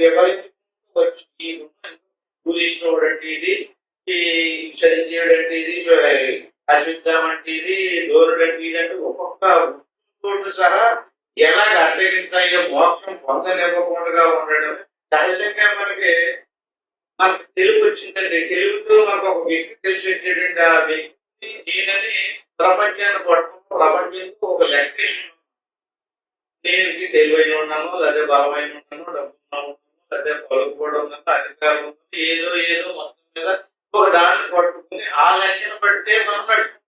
గుణాన్ని వివరించుకుంటూ అంటే ఇది ఈ చరింజీవుడు అంటే ఇది అశుద్ధం అంటే ఇది దూరుడు అంటే ఇది అంటే ఒక్కొక్క వృత్తులతో సహా ఎలాగ అడ్డగించాయో మోక్షం పొందనివ్వకుండా ఉండడం. సహజంగా మనకి మనకు తెలుగు వచ్చిందండి తెలుగుతో మనకు ఒక వ్యక్తి తెలిసి వచ్చేటండి ఆ వ్యక్తి నేనని ప్రపంచాన్ని పట్టుకుని ప్రపంచంతో ఒక లెక్కేషన్. నేను తెలివైన ఉన్నాను లేదా బలమైన ఉన్నాను డబ్బు అదే పలుకుపోవడం పలుకుబడి అధికారం ఏదో ఏదో మొత్తం మీద ఒక దాన్ని పట్టుకుని ఆ లెక్కను బట్టే మనం పట్టుకుంటాం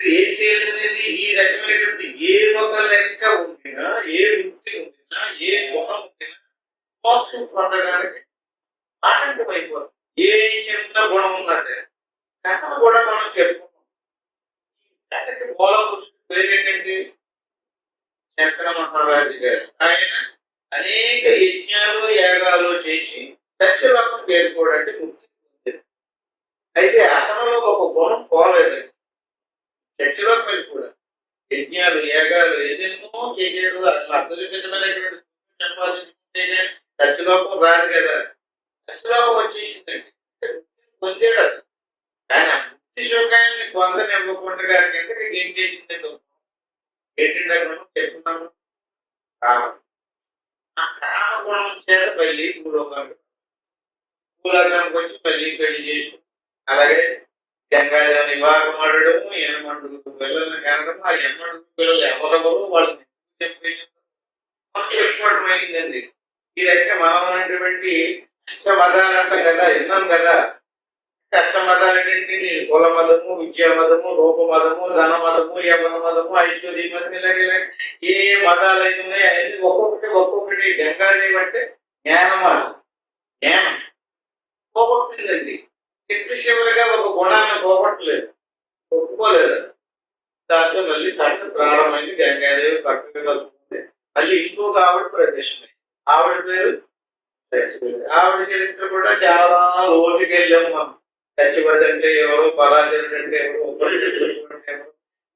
ఏం చేయలేదని ఈ రకమైనటువంటి ఏ ఒక లెక్క ఉండినా ఏ వృత్తి ఉండినా ఏ గుణం ఉండినా మోక్షం పొందడానికి ఆటంకమైపోతుంది ఏ చిన్న గుణం ఉందంటే కథను కూడా మనం చెప్పుకున్నాం కథకి మూల పురుషుడు పేరు ఏంటండి మహారాజు గారు. ఆయన అనేక యజ్ఞాలు యాగాలు చేసి సత్యలోకం చేరుకోవడానికి ముక్తి పొందింది అయితే అతనిలో ఒక గుణం పోలేదండి సత్యలోకం కూడా. యజ్ఞాలు యాగాలు ఏదెన్నో చేశాడు. అసలు అద్భుతమైనటువంటి సంపాదించే సత్యలోకం రాదు కదా. సత్యలోకం వచ్చేసిందండి. పొందాడు కానీ ఆ ముక్తి శోకాన్ని పొందనివ్వకుండా కిందకి ఏం చేసిందండి ఏంటంటే చెప్పుకున్నాము కామం ఆ కామ చేత పెళ్ళి భూలోకానికి భూలోకానికి వచ్చి పెళ్ళి పెళ్ళి చేసి అలాగే గంగాధర వివాహం ఆడడము ఎనమండుకు పిల్లల్ని కనడం ఆ ఎమ్మడుగు పిల్లలు ఎవరెవరు వాళ్ళు చెప్పుకోవడం అయిందండి ఈ రకంగా మనం అనేటువంటి అష్ట మతాలు అంటాం కదా విన్నాం కదా అష్ట మతాలు ఏంటంటే కుల మతము విద్యా మతము రూప మతము ధన మతము యవన మతము ఐశ్వర్య మతం ఇలాగ ఇలాగ ఏ ఏ మతాలు అయితే ఉన్నాయో అవన్నీ ఒక్కొక్కటి ఒక్కొక్కటి గంగాదేవి అంటే జ్ఞానమానం జ్ఞానం. పోగొట్టిందండి చిట్టు చివరిగా ఒక గుణాన్ని పోగొట్టలేదు. ఒప్పుకోలేదు. దాంతో మళ్ళీ కట్టు ప్రారంభమైంది. గంగాదేవి పక్కన కలుపుకుంది. మళ్ళీ ఇంకొక ఆవిడ ప్రదేశమే ఆవిడ పేరు సత్యవతి ఆవిడ చరిత్ర కూడా చాలా లోతుకి మనం. సత్యవతి అంటే ఎవరు? పరాశరుడు అంటే ఎవరు? అంటే ఎవరు?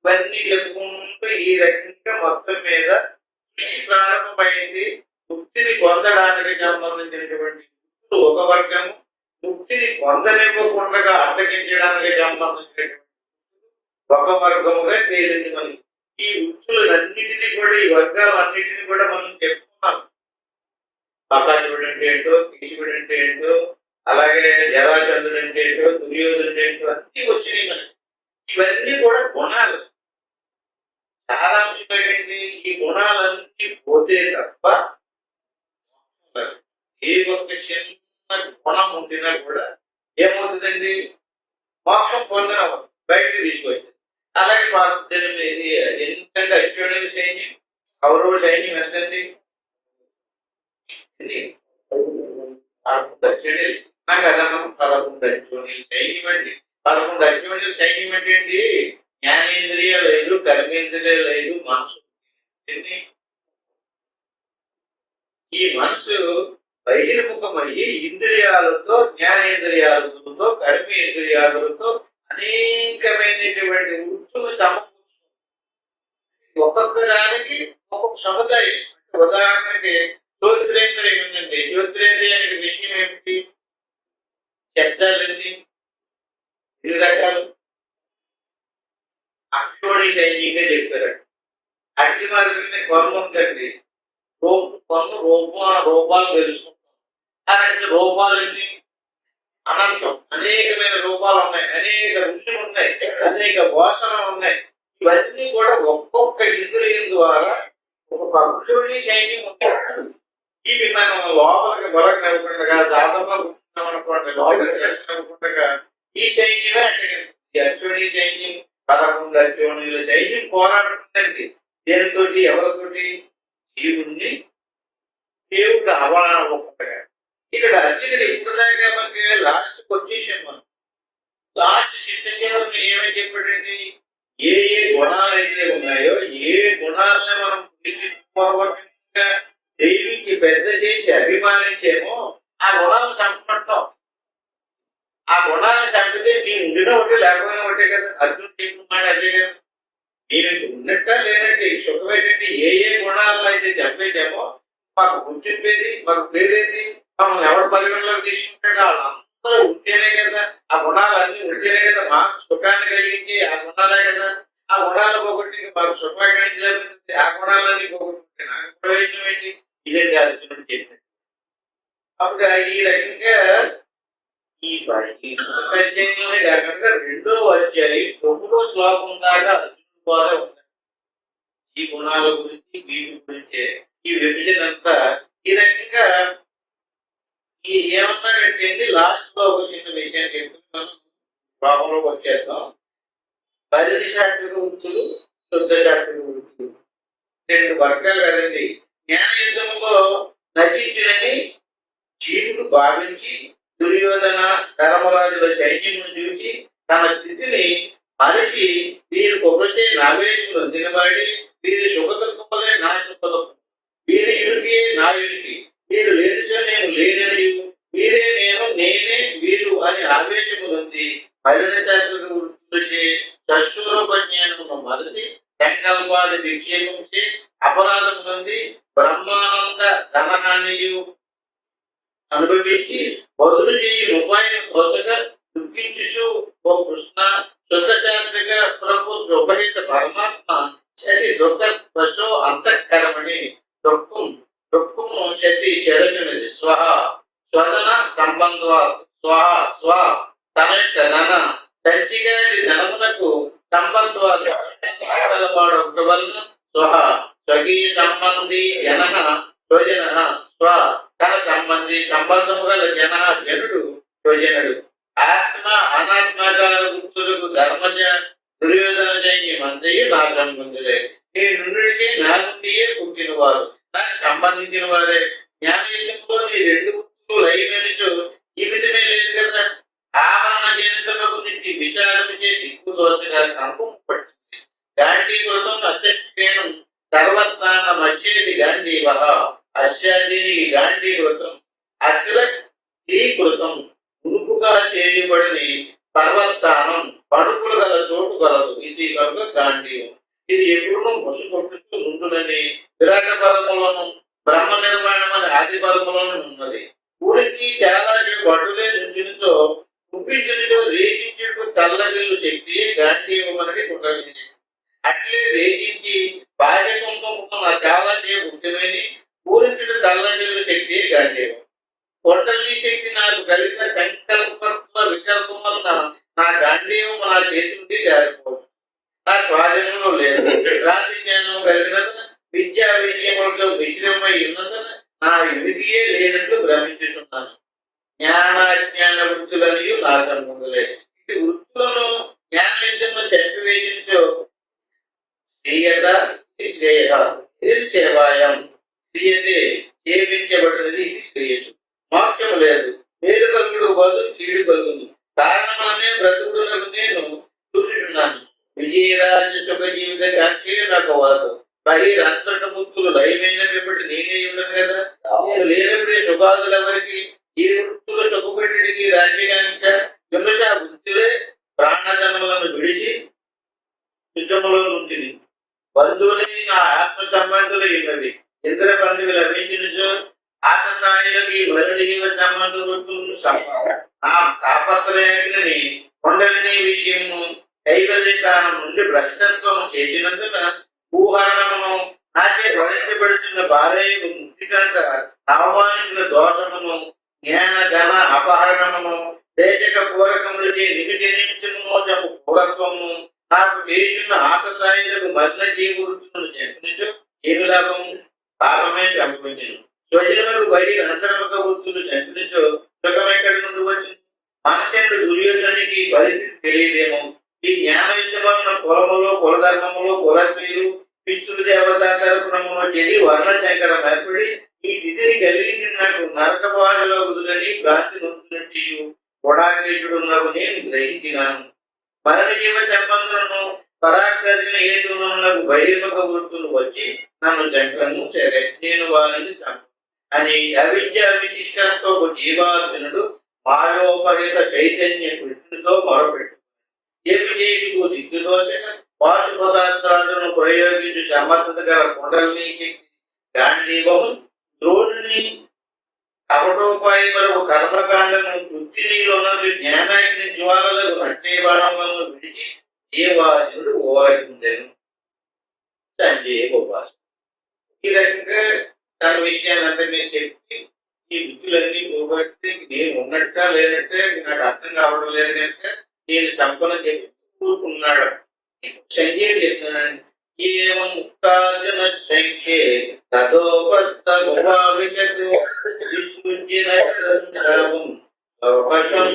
ఇవన్నీ చెప్పుకుంటూ ఈ రకంగా మొత్తం మీద ప్రారంభమైంది. ముక్తిని పొందడానికి సంబంధించినటువంటి ఒక వర్గము. ముక్తిని పొందనివ్వకుండా అడ్డగించడానికి సంబంధించినటువంటి ఒక వర్గముగా తేలింది. మనకి ఈ వృత్తులన్నిటినీ కూడా ఈ వర్గాలన్నిటిని కూడా మనం చెప్పుకున్నాం పకాశుడు అంటే ఏంటో కీశుడు అంటే ఏంటో అలాగే జరాచంద్రుడు అంటే ఏంటో దుర్యోధనుడు ఏంటో అన్ని వచ్చినాయి మనకి. ఇవన్నీ కూడా గుణాలు సారాంశమైంది ఈ గుణాలన్నీ పోతే తప్ప ఏ ఒక్క చిన్న గుణం ఉండినా కూడా ఏమవుతుందండి? మోక్షం పొందడం బయటకు తీసుకొచ్చింది అలాగే పాత్ర ఎందుకంటే అశ్వణి సైన్యం కౌరవ సైన్యం ఎంతండి? ఎన్ని? పదకొండు నాకు అదనం పదకొండు అశ్వణి సైన్యం అండి. పదకొండు అశ్వణి సైన్యం ఏంటండి జ్ఞానేంద్రియ లేదు కర్మేంద్రియ లేదు మనసు ఈ మనసు బహిర్ముఖమయ్యి ఇంద్రియాలతో జ్ఞానేంద్రియాలతో కర్మేంద్రియాలతో అనేకమైనటువంటి వృత్తులు సమకూర్చుకుంది ఒక్కొక్క దానికి ఒక్కొక్క సముదాయం. ఉదాహరణకి జ్యోతిరేంద్రియం ఉందండి. జ్యోతిరేంద్రియానికి విషయం ఏమిటి? శబ్దాలన్నీ ఎన్ని రకాలు? అక్షోడి సైన్యంగా చెప్పారు. అట్టి మార్గంలో కొమ్మ ఉందండి. రూప కొమ్మ రూప రూపాలు తెలుసుకుంటాం. అలాంటి రూపాలన్నీ అనంతం. అనేకమైన రూపాలు ఉన్నాయి. అనేక ఋషులు ఉన్నాయి. అనేక వాసనలు ఉన్నాయి. ఇవన్నీ కూడా ఒక్కొక్క ఇంద్రియం ద్వారా ఒక పక్షుడి సైన్యం ఉంటుంది ఇవి మనం లోపలికి బొరకు నవ్వకుండా దాదాపు కూర్చున్నాం అనుకోండి లోపలికి నవ్వకుండా ఈ సైన్యమే అక్కడికి ఈ సైన్యం పదకొండు అశ్వనుల సైన్యం పోరాడుతుందండి దేనితోటి ఎవరితోటి? జీవుణ్ణి దేవుడు అవమానవ్వకుండా ఇక్కడ అర్జునుడు ఇప్పుడు మనకి లాస్ట్ పొజిషన్ మనం. లాస్ట్ శిష్టశివరిని ఏమని చెప్పాడండి ఏ ఏ గుణాలు అయితే ఉన్నాయో ఏ గుణాలని మనం పూర్వకంగా దేవికి పెద్ద చేసి అభిమానించేమో ఆ గుణాలను సంపడతాం ఆ గుణాలను చంపితే నీ ఉండిన ఒకటి లేకపోయినా ఒకటే కదా. అర్జున్ చెప్పిన మాట అదే మీరు ఉన్నట్ట లేనట్టు సుఖం ఏంటంటే ఏ ఏ గుణాలను అయితే చంపేదేమో మాకు గుర్తింపేది మాకు పేరేది మమ్మల్ని ఎవరు పరిగణలోకి తీసుకుంటాడో వాళ్ళందరూ ఉంటేనే కదా ఆ గుణాలన్నీ ఉంటేనే కదా మాకు సుఖాన్ని కలిగించే కాబట్టి వీరి కొబ్బరి నాగేశ్వర దినబడి వీరి నా వీరి నా ఇరుకి. వీరు నేను లేనని వీరే నేను నేనే వీరు అని ఆవేశం మొదటి సంకల్పాలు విక్షేపించి అపరాధం నుండి బ్రహ్మానంద ధనహానియు అనుభవి స్వజన స్వ సంబంధి సంబంధముగా జన చల్లనిల్లు చెప్పి గాంధీ మనకి పునర్విజయం things that can change in our world. బయటికి అంతరముగా వస్తున్న చంపించో సుఖం ఎక్కడి నుండి వచ్చి మనుషులు దుర్యోధనానికి పరిస్థితి తెలియదేమో. ఈ జ్ఞానయుద్ధమైన కులములు కులధర్మములు కులస్త్రీలు పిచ్చులు దేవత తరపుణములు చెడి వర్ణశంకరం ఏర్పడి ఈ స్థితిని కలిగించిన నాకు నరకపాడులో వదులని భ్రాంతి నొందునట్టు గుడాకేటుడున్నవు నేను గ్రహించినాను. మరణ జీవ సంబంధులను పరాకరించిన ఏదునకు బహిర్ముఖ వృత్తులు వచ్చి నన్ను జంటలను చేరే నేను వారిని అని అవిద్య విశిష్టంతో జీవాత్మనుడు మాయోపరిత చైతన్య కృష్ణుతో మొరపెట్టు ఏమి చేయుటకు దిగ్గుదోషణ వాసు పదార్థాలను ప్రయోగించు సమర్థత గల కొండల్ని గాంధీవము ద్రోణుని కపటోపాయములకు కర్మకాండమును వృత్తినిలోనూ జ్ఞానాగ్ని జ్వాలలకు వారంలో విడిచి జీవాజుడు ఓవరిందను సంజయ్ ఉపవాసం ఈ రకంగా తన విషయాన్ని నేను చెప్పి ఈ బుద్ధులన్నీ పోగొట్టి నేను ఉన్నట్ట లేదంటే నాకు అర్థం కావడం లేదంటే నేను సంపన చెప్పి కూరుకున్నాడు సంజయ్ చెప్తున్నాను ఏవం ముక్తార్జున శంఖే తదోపస్తభావిషత్ సర్వశం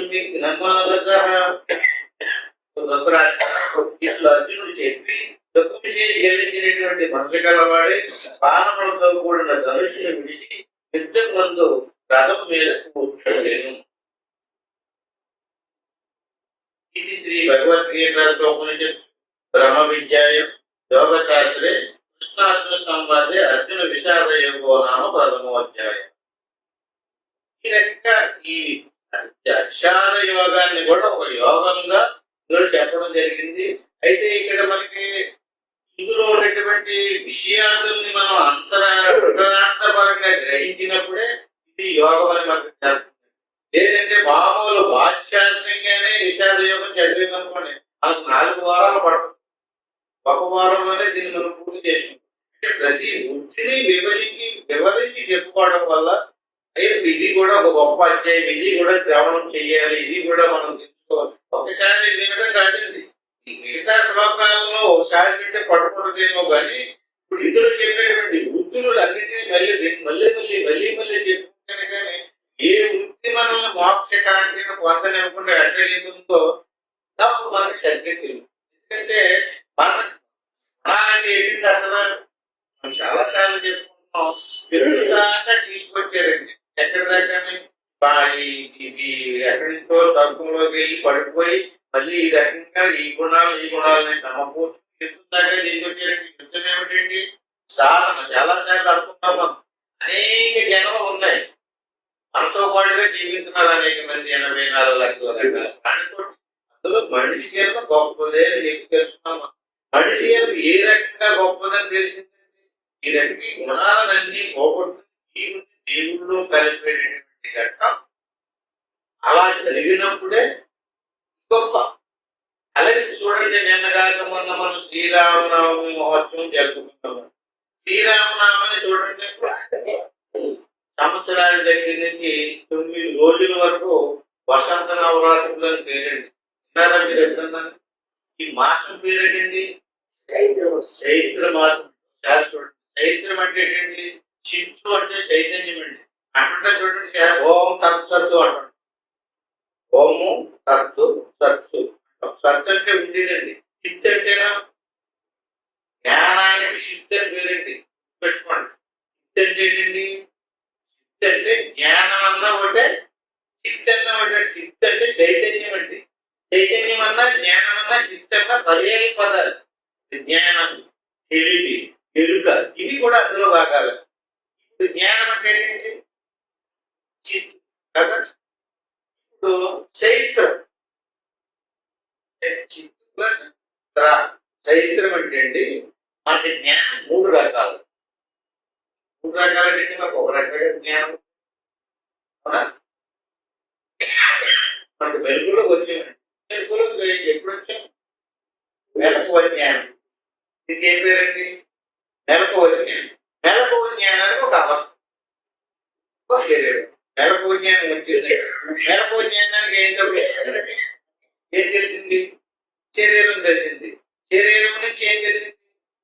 ఇట్లా అర్జునుడు చెప్పి దుఃఖం చేసి గెలిచినటువంటి మనసు గలవాడే బాణములతో కూడిన ధనుషుని విడిచి యుద్ధం ముందు రథం మేరకు కూర్చోలేను. ఇది శ్రీ భగవద్గీత ఉపనిషత్ బ్రహ్మ విద్యాయం యోగ శాస్త్రే కృష్ణార్జున సంవాదే అర్జున విషాద యోగో నామ పదమో అధ్యాయం. ఈ రకంగా ఈ విషాద యోగాన్ని కూడా ఒక యోగంగా చెప్పడం జరిగింది. అయితే ఇక్కడ మనకి ఇందులో ఉన్నటువంటి విషయాలని మనం అంతర అంతరార్థపరంగా గ్రహించినప్పుడే ఇది యోగం అని మనకు చేస్తుంది లేదంటే మామూలు వాచ్యాంతంగానే విషాద యోగం చదివామనుకోండి మనకు నాలుగు వారాలు పడుతుంది. ఒక వారంలోనే దీన్ని మనం పూర్తి చేసాం అంటే ప్రతి వృత్తిని వివరించి వివరించి చెప్పుకోవడం వల్ల అయ్యో ఇది కూడా ఒక గొప్ప అధ్యాయం ఇది కూడా శ్రవణం చేయాలి ఇది కూడా మనం తెలుసుకోవాలి. ఒకసారి వినడం కాదండి మిగతా శ్లోకాలలో ఒకసారి కంటే పట్టుకుంటుందేమో కానీ ఇప్పుడు ఇందులో చెప్పేటువంటి వృత్తులు అన్నింటినీ మళ్ళీ మళ్ళీ మళ్ళీ మళ్ళీ మళ్ళీ చెప్పుకుంటేనే కానీ ఏ వృత్తి మనల్ని మోక్షకాంక్ష పొందనివ్వకుండా అడ్డగిందో తప్పు మనకు సరిగ్గా తెలియదు ఎందుకంటే మన అంటే ఏంటి అసలు మనం చాలా సార్లు చెప్పుకుంటున్నాం పెరుగు దాకా తీసుకొచ్చారండి ఎక్కడ దాకా ఇది ఎక్కడి నుంచో తక్కువలోకి వెళ్ళి పడిపోయి మళ్ళీ ఈ రకంగా ఈ గుణాలు ఈ గుణాలని సమకూర్చి చెప్తున్నాగా దీనికి వచ్చారండి యుద్ధం ఏమిటండి సాధన చాలా సార్లు అనుకుంటాం మనం అనేక జనం ఉన్నాయి మనతో పాటుగా జీవిస్తున్నారు అనేక మంది ఎనభై నాలుగు లక్షల రకాల దానితో అందులో మనిషి జన్మ గొప్పదే అని చెప్పి తెలుసుకున్నాం మనం. మనిషి జన్మ ఏ రకంగా గొప్పదని తెలిసిందండి ఈ రకంగా ఈ గుణాలన్నీ పోగొట్టు జీవుని దేవుళ్ళు కలిపేటటువంటి ఘట్టం అలా జరిగినప్పుడే గొప్ప అలాగే చూడండి నిన్న కాక మొన్న మనం శ్రీరామనవమి మహోత్సవం జరుపుకుంటున్నాం శ్రీరామనామని చూడండి. సంవత్సరాల దగ్గర నుంచి తొమ్మిది రోజుల వరకు వసంత నవరాత్రులు అని పేరండి. విన్నారా మీరు ఎప్పుడన్నా ఈ మాసం పేరేటండి? చైత్ర మాసం. చాలా చూడండి. చైత్రం అంటే ఏంటండి? చించు అంటే చైతన్యం అండి. అంటుంటే చూడండి ఓం తత్సత్తు అంటాడు ఓము తత్తు సత్తు. సత్తు అంటే ఉండేదండి. చిత్ అంటేనా జ్ఞానానికి చిత్ అని పేరండి పెట్టుకోండి. చిత్ అంటే ఏంటండి? చిత్ అంటే జ్ఞానం అన్నా ఒకటే చిత్ అన్నా ఒకటే. చిత్ అంటే చైతన్యం అండి. చైతన్యం అన్నా జ్ఞానం అన్నా చిత్ అన్నా పర్యాయ పదాలు. జ్ఞానం తెలివి ఎరుక ఇవి కూడా అందులో భాగాలు. ఇప్పుడు జ్ఞానం అంటే ఏంటండి? చిత్ కదా? ఇప్పుడు చైత్రం. చిత్ ప్లస్ త్ర చైత్రం అంటే అండి మనకి జ్ఞానం. మూడు రకాలు. మూడు రకాలు అంటే మనకు ఒక రకంగా జ్ఞానం. మనకి వెలుగులో వచ్చాం వెలుగులో ఎప్పుడు వచ్చాం? వెలకు జ్ఞానం. ఇది ఏం పేరండి? నెలకు జ్ఞానం. నెలకు జ్ఞానానికి ఒక అవస్థ. ఒక శరీరం జ్ఞానం వచ్చింది. నెలకు జ్ఞానానికి ఏం ఏం తెలిసింది? శరీరం తెలిసింది శరీరం నుంచి ఏం తెలిసింది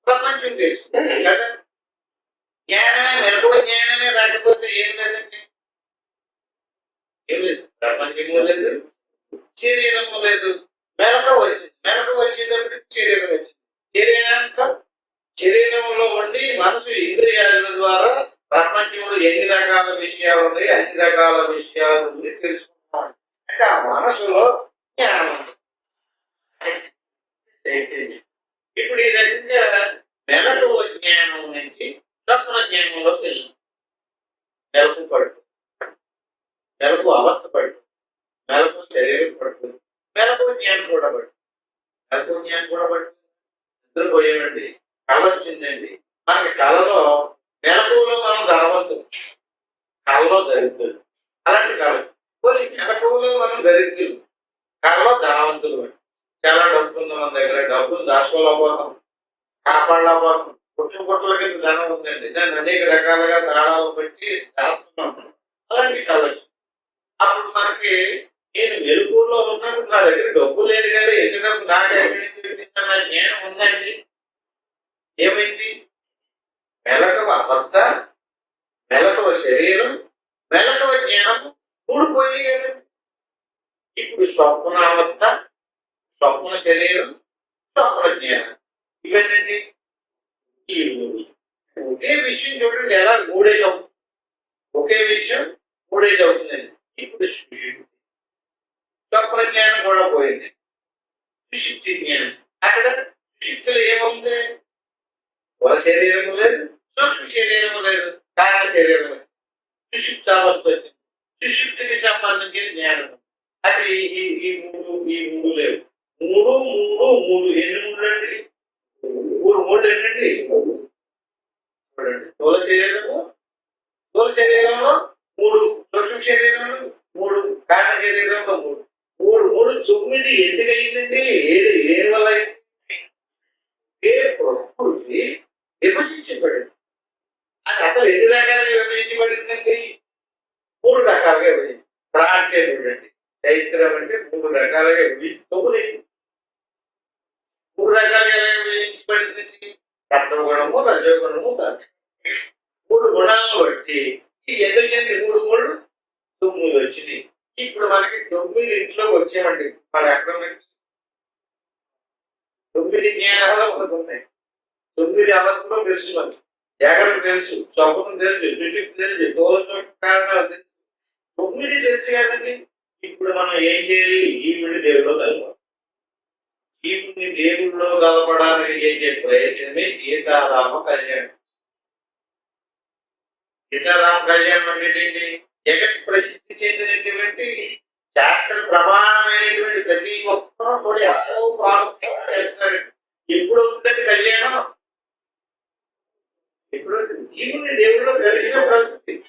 ప్రపంచం తెలిసింది కదా? జ్ఞానమే మెలకు జ్ఞానమే రాకపోతే ఏం లేదండి. ఏం లేదు. ప్రపంచము లేదు. శరీరము లేదు. మెరక వచ్చింది. మెరక వచ్చేటప్పుడు శరీరం వచ్చింది శరీరంతో శరీరంలో ఉండి మనసు ఇంద్రియాల ద్వారా ప్రపంచంలో ఎన్ని రకాల విషయాలు ఉన్నాయి అన్ని రకాల విషయాలు ఉంది తెలుసుకుంటాం అంటే ఆ మనసులో జ్ఞానం ఉంది. ఇప్పుడు ఈ రకంగా మెలకు జ్ఞానం నుంచి స్వప్న జ్ఞానంలో తెలుసు. మెలకు పడుతుంది. మెలకు అవస్థ పడుతుంది. మెలకు శరీరం పడుతుంది. మెలకు జ్ఞానం కూడా పడుతుంది. మెలకు జ్ఞానం కూడా పడుతుంది. నిద్రపోయామండి కళ వచ్చిందండి మనకి కళలో మెలకువలో మనం ధనవంతులు కళలో దరిద్రులు. అలాంటి కాలం కొన్ని కనకంలో మనం దరిద్రులు. కళలో ధనవంతులు చాలా డబ్బు ఉంది మన దగ్గర. డబ్బులు దాచుకోలేకపోతాం కాపాడలేకపోతాం. పుట్టు పుట్టల కింద ధనం ఉందండి. దాన్ని అనేక రకాలుగా తాళాలు పెట్టి దాస్తున్నాం అలాంటి కళలు అప్పుడు మనకి నేను మెలుగులో ఉన్నప్పుడు నా దగ్గర డబ్బు లేదు కదా ఎందుకంటే నాకు ఎక్కడి జ్ఞానం ఉందండి. ఏమైంది? మెలకవ అవస్థ మెలకువ శరీరం మెలకవ జ్ఞానం కూడిపోయింది కదండి. ఇప్పుడు స్వప్నావస్థ స్వప్న శరీరం స్వప్న జ్ఞానం ఇవేనండి ఈ మూడు ఒకే విషయం చూడండి ఎలా మూడేజ్ అవుతుంది ఒకే విషయం మూడేజ్ అవుతుందండి ఇప్పుడు సుషుప్తి స్వప్న జ్ఞానం కూడా పోయింది సుషుప్తి జ్ఞానం అక్కడ సుషుప్తిలో ఏముంది కుల శరీరము లేదు సూక్ష్మ శరీరము లేదు కారణ శరీరం లేదు సుషుప్తి అవస్థ వచ్చింది సుషుప్తికి సంబంధించిన జ్ఞానం అది ఈ- ఈ ఈ మూడు ఈ మూడు లేవు మూడు మూడు మూడు. ఎన్ని మూడు అండి? మూడు మూడు ఏంటండి చూడండి. స్థూల శరీరము స్థూల శరీరంలో మూడు సూక్ష్మ శరీరంలో మూడు కారణ శరీరంలో మూడు. మూడు మూడు తొమ్మిది ఎందుకు అయిందండి? ఏది దేని వల్ల ఏ ప్రకృతి విభజించబడింది? అది అసలు ఎన్ని రకాలుగా విభజించబడిందండి? మూడు రకాలుగా విభజించింది ప్రాంతే చూడండి చైత్రం అంటే మూడు రకాలుగా విభజించి తొమ్మిది మూడు రకాలు విభజించబడింది సత్వగుణము రజోగుణము మూడు గుణాలను బట్టి ఎందుకంటే మూడు మూడు తొమ్మిది వచ్చినాయి ఇప్పుడు మనకి తొమ్మిది ఇంట్లోకి వచ్చామండి మన ఎక్కడ నుంచి తొమ్మిది జ్ఞానాలు మనకు ఉన్నాయి. తొమ్మిది అవస్థలు తెలుసు మనకి. జాగ్రత్త తెలుసు. స్వప్నం తెలుసు. సుషుప్తి తెలుసు. దోషం కారణాలు తెలుసు. తొమ్మిది తెలుసు కదండి. ఇప్పుడు మనం ఏం చేయాలి? ఈ విడి దేవుడు కలపాలి జీవుడిని దేవుడిలో కలపడానికి చేసే ప్రయత్నమే గీతారామ కళ్యాణం. సీతారామ కళ్యాణం అంటే ఏంటి? జగత్ ప్రసిద్ధి చెందినటువంటి శాస్త్ర ప్రమాణమైనటువంటి ప్రతి ఒక్కరూ కూడా ఎంతో ప్రాముఖ్యం చేస్తారు. ఎప్పుడు అవుతుందండి కళ్యాణం? ఎప్పుడు జీవుని దేవుడిలో కలిగిన అవుతుంది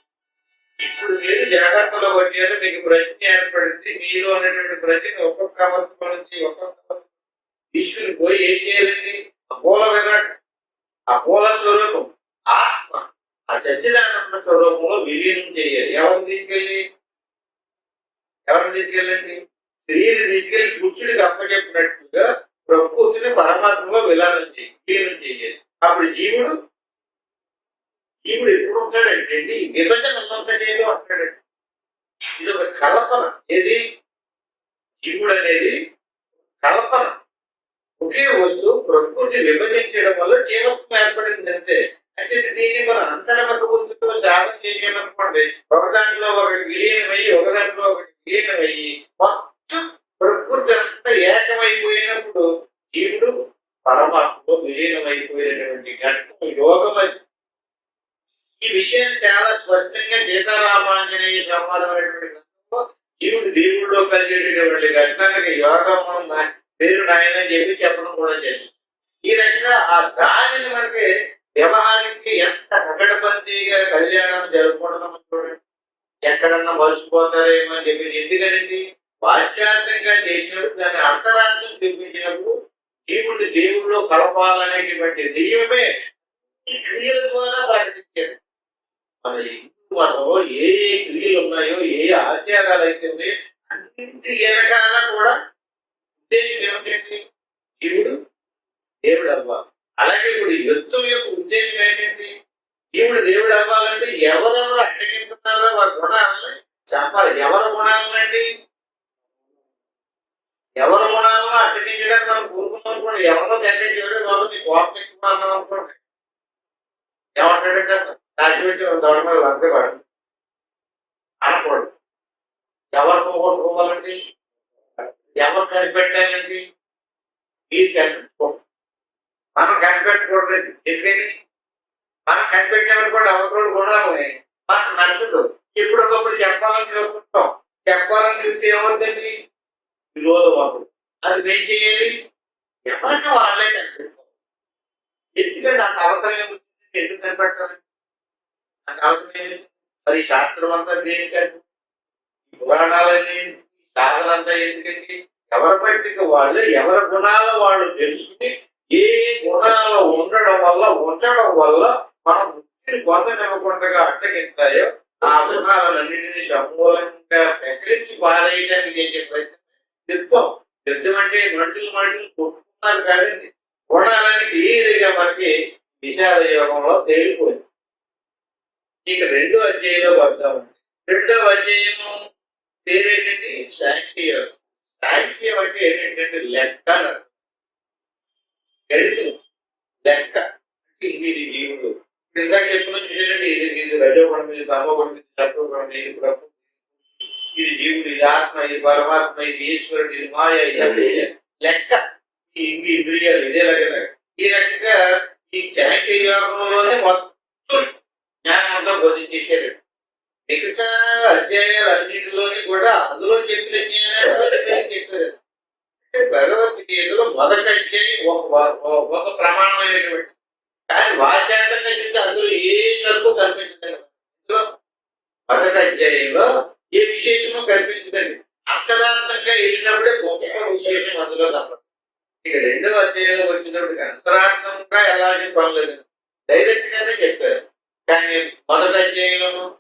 ఇప్పుడు మీరు జాగ్రత్తలో వచ్చారు మీకు ప్రశ్న ఏర్పడింది మీరు అనేటువంటి ప్రశ్న ఒక్కొక్క అవస్థ నుంచి ఒక్కొక్క అవస్థ పోయి ఏం చేయాలండి? అపోల విరాట్ పూల స్వరూపం ఆత్మ. ఆ సచిదానంద స్వరూపంలో విలీనం చేయాలి. ఎవరిని తీసుకెళ్ళి? ఎవరిని తీసుకెళ్ళండి? స్త్రీని తీసుకెళ్ళి పురుషుడికి అప్పచెప్పినట్టుగా ప్రకృతిని పరమాత్మలో విలానం చేయి విలీనం చేయాలి. అప్పుడు జీవుడు జీవుడు ఎప్పుడు ఉంటాడంటే అండి విభజన ఉన్నంత చేయడం అంటాడండి ఇది ఒక కల్పన. ఏది? జీవుడు అనేది కల్పన. ఒకే వస్తువు ప్రకృతి విభజించడం వల్ల జీవత్వం ఏర్పడింది అంతే అంటే దీన్ని మనం అంతరమక బుద్ధితో సాధన చేయాలనుకోండి ఒక దాంట్లో ఒకటి విలీనమయ్యి ఒకదాంట్లో ఒకటి విలీనమయ్యి మొత్తం ప్రకృతి అంతా ఏకమైపోయినప్పుడు జీవుడు పరమాత్మలో విలీనమైపోయినటువంటి ఘట్టం యోగం అది. ఈ విషయాన్ని చాలా స్పష్టంగా సీతారామాంజనేయ సంవాదం అనేటువంటి జీవుడు దేవుడిలో కలిగేటటువంటి ఘట్టానికి యోగం నా- పేరు నాయన అని చెప్పి చెప్పడం కూడా జరిగింది. ఈ రకంగా ఆ దానిని మనకి వ్యవహారానికి ఎంత కకటబందీగా కళ్యాణం జరుపుకుంటున్నాం చూడండి. ఎక్కడన్నా మర్చిపోతారేమో అని చెప్పి ఎందుకనండి? పాశ్చాత్యంగా చేసినప్పుడు దాని అంతరార్థం చూపించినప్పుడు జీవుడు దేవుడిలో కలపాలనేటువంటి దెయ్యమే ఈ క్రియల ద్వారా ప్రకటించారు మన హిందూ మతంలో ఏ ఏ క్రియలు ఉన్నాయో ఏ ఆచారాలు అయితే ఉన్నాయో అన్నింటి వెనకాల కూడా ఉద్దేశం ఏమిటండి? జీవుడు దేవుడు అవ్వాలి అలాగే ఇప్పుడు ఈ యుద్ధం యొక్క ఉద్దేశం ఏంటండి జీవుడు దేవుడు అవ్వాలంటే ఎవరెవరు అడ్డగిస్తున్నారో వారి గుణాలని చెప్పాలి. ఎవరి గుణాలనండి? ఎవరి గుణాలను అడ్డగించడానికి మనం కోరుకున్నాం అనుకోండి ఎవరిలో ఖండించాడు వాళ్ళు నీ కోపం ఎక్కువ అన్నాం అనుకోండి ఏమంటాడంటే కాశ్మీర్ దొడ మీద వంతే పడండి అనకూడదు. ఎవరు పోగొట్టుకోవాలండి ఎవరు కనిపెట్టాలండి? మీరు కనిపెట్టుకోండి. మనం కనిపెట్టకూడదు. ఎందుకని? మనం కనిపెట్టామనుకోండి అవతల కూడా మనకు నచ్చదు. ఇప్పుడు ఒకప్పుడు చెప్పాలని చూస్తుంటాం చెప్పాలని చూస్తే ఏమవుతుంది? విరోధం అవుతుంది అది ఏం చేయాలి? ఎవరికి వాళ్ళే కనిపెట్టుకోవాలి. ఎందుకంటే అంత అవసరం ఏమవుతుంది ఎందుకు కనిపెట్టాలి? అంత అవసరం ఏమి మరి శాస్త్రం అంతా దేనికి పురాణాలన్నీ సాధన అంతా ఎందుకండి? ఎవరి పట్టిక వాళ్ళు ఎవరి గుణాలు వాళ్ళు తెలుసుకుని ఏ గుణాలు ఉండడం వల్ల ఉండడం వల్ల మనం ముక్తిని పొందనివ్వకుండా అడ్డగిస్తాయో ఆ గుణాలన్నింటినీ సమూలంగా ప్రకటించి పారేయడానికి చేసే ప్రయత్నం. యుద్ధం యుద్ధం అంటే మనుషులు మనుషులు కొట్టుకున్నారు కాదండి. గుణాలని క్లియర్గా మనకి విషాద యోగంలో తేలిపోయింది. ఇక రెండో అధ్యాయంలో పడతామండి. రెండో అధ్యాయము పేరేంటండి? సాంఖ్యం సాంఖ్యం అంటే ఏంటంటే లెక్క. గణితం లెక్క. అంటే ఇది జీవుడు. ఇందాక చేసుకున్న చూసేటండి ఇది ఇది రజోగుణం ఇది తమోగుణం ఇది సత్వగుణం ఇది ప్రభు ఇది జీవుడు ఇది ఆత్మ ఇది పరమాత్మ ఇది ఈశ్వరుడు ఇది మాయ ఇది. లెక్క. ఈ ఇన్ని ఇంద్రియాలు ఇదే రకంగా ఈ రకంగా ఈ చాంఖ్య యోగంలోనే మొత్తం జ్ఞానం అంతా బోధించేశారు మిగతా అధ్యాయాలన్నింటిలోని కూడా అందులో చెప్పిన జ్ఞానాన్ని చెప్పారు. అంటే భగవద్గీతలో మొదట అధ్యాయం ఒక ప్రమాణమైనటువంటి. కానీ వాచ్యాంతంగా చెప్తే అందులో ఏ సరుకు కనిపించదండి? మొదట అధ్యాయంలో ఏ విశేషము కనిపించదండి. అంతరాంతంగా వెళ్ళినప్పుడే గొప్ప విశేషం అందులో తప్ప ఇక రెండవ అధ్యాయంలో వచ్చినప్పుడు అంతరాత్మకంగా ఎలాంటి పనులేదు డైరెక్ట్ గానే చెప్పారు. కానీ మొదట అధ్యాయంలోనూ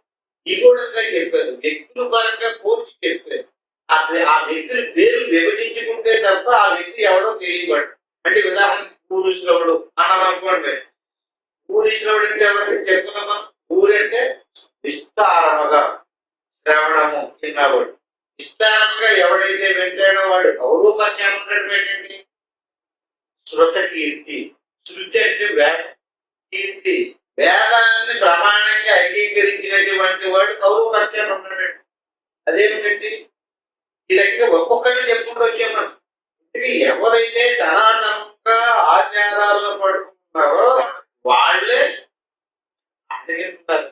నిగూఢంగా చెప్పారు. వ్యక్తుల పరంగా పోల్చి చెప్పారు. అసలు ఆ వ్యక్తుల పేరు విభజించుకుంటే తప్ప ఆ వ్యక్తి ఎవడో తెలియబడు అంటే ఉదాహరణ పూరుశ్రవుడు అన్నాం అనుకోండి. పూరుశ్రవుడు అంటే ఎవరంటే చెప్తున్నామా ఊరంటే విస్తారముగా శ్రవణము చిన్నవాడు. విస్తారంగా ఎవడైతే వింటాడో వాడు గౌరవపత్యం ఉండడం ఏంటండి? శృత కీర్తి శృతి అంటే వేద కీర్తి. వేదాన్ని ప్రమాణంగా అంగీకరించినటువంటి వాడు గౌరవపరిచయం ఉన్నాడు అదేమిటండి ఈ ఒక్కొక్కటి ఒక్కొక్కరిని చెప్పుకుంటూ వచ్చాం మనం ఎవరైతే సనాతనంగా ఆచారాలను పడుతున్నారో వాళ్ళే అడిగిస్తారు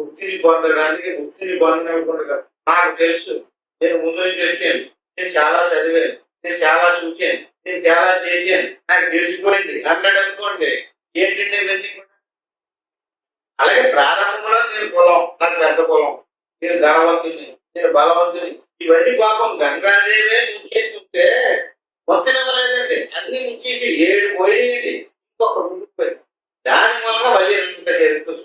ముక్తిని పొందడానికి ముక్తిని పొందకుండా నాకు తెలుసు నేను ముందు నుంచి వచ్చాను. నేను చాలా చదివాను. నేను చాలా చూశాను నేను చాలా చేశాను. నాకు తెలిసిపోయింది. అన్నాడు అనుకోండి ఏంటంటే ఇవన్నీ? అలాగే ప్రారంభంలో నేను పొలం నాకు పెద్ద కులం నేను ధనవంతుని నేను బలవంతుని ఇవన్నీ పాపం గంగాదేవే ముంచేస్తుంటే మొత్తం ఇవ్వలేదండి అన్ని ముంచేసి ఏడు పోయేది ఇంకొక ముందుకు పోయింది. దాని వలన మళ్ళీ ఎంత జరుగుతుంది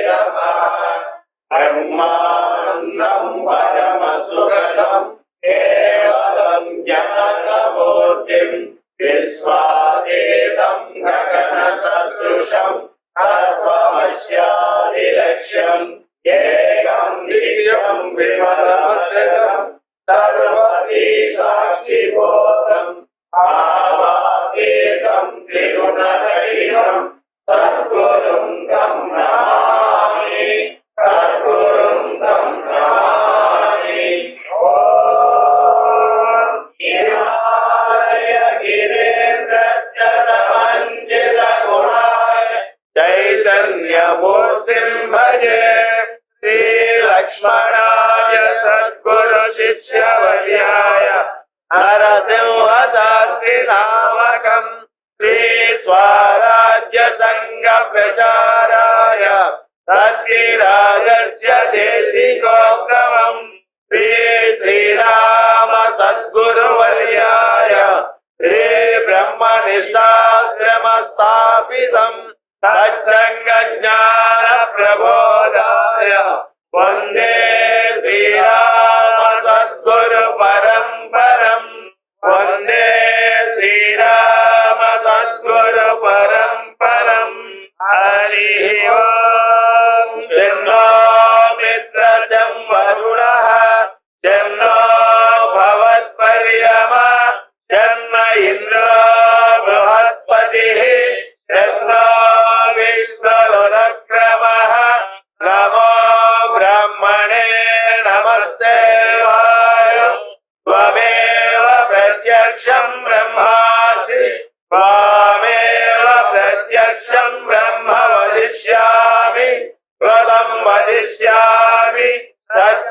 स्थापितम् सत्सङ्ग ज्ञान प्रबोधाय वन्दे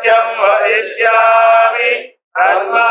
नित्यं वदिष्यामि अन्मा